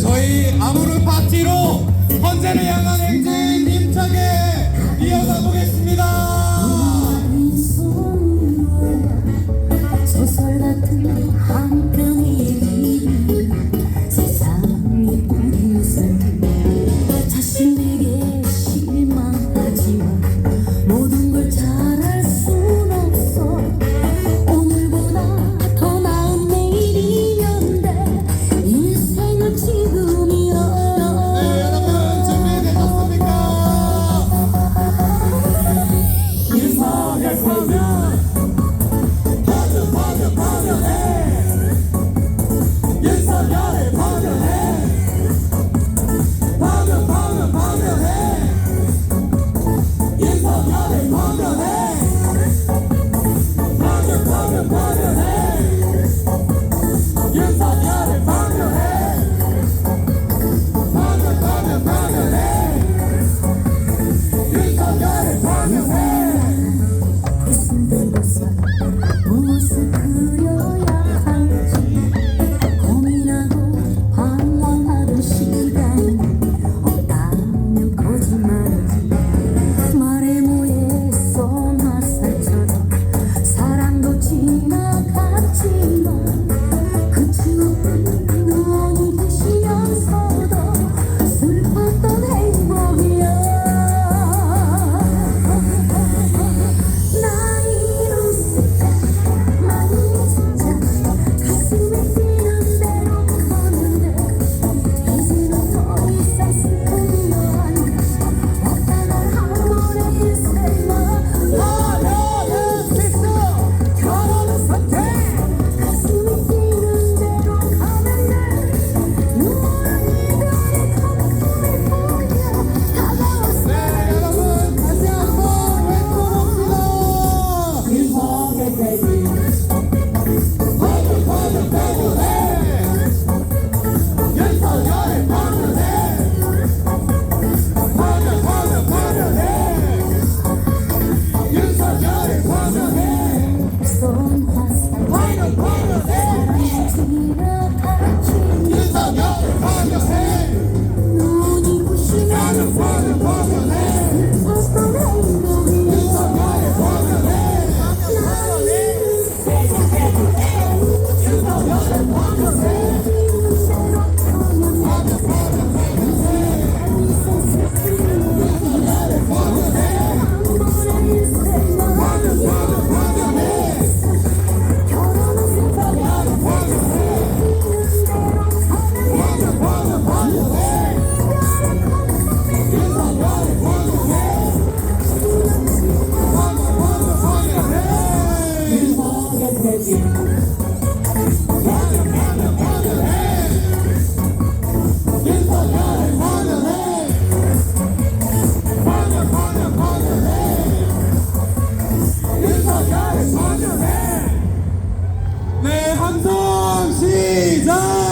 저희 아무르 파티로 헌재를 향한 행진 힘차게 이어가 보겠습니다. 모두 more. 사랑해 사랑해 눈이 부시면 방송 시작!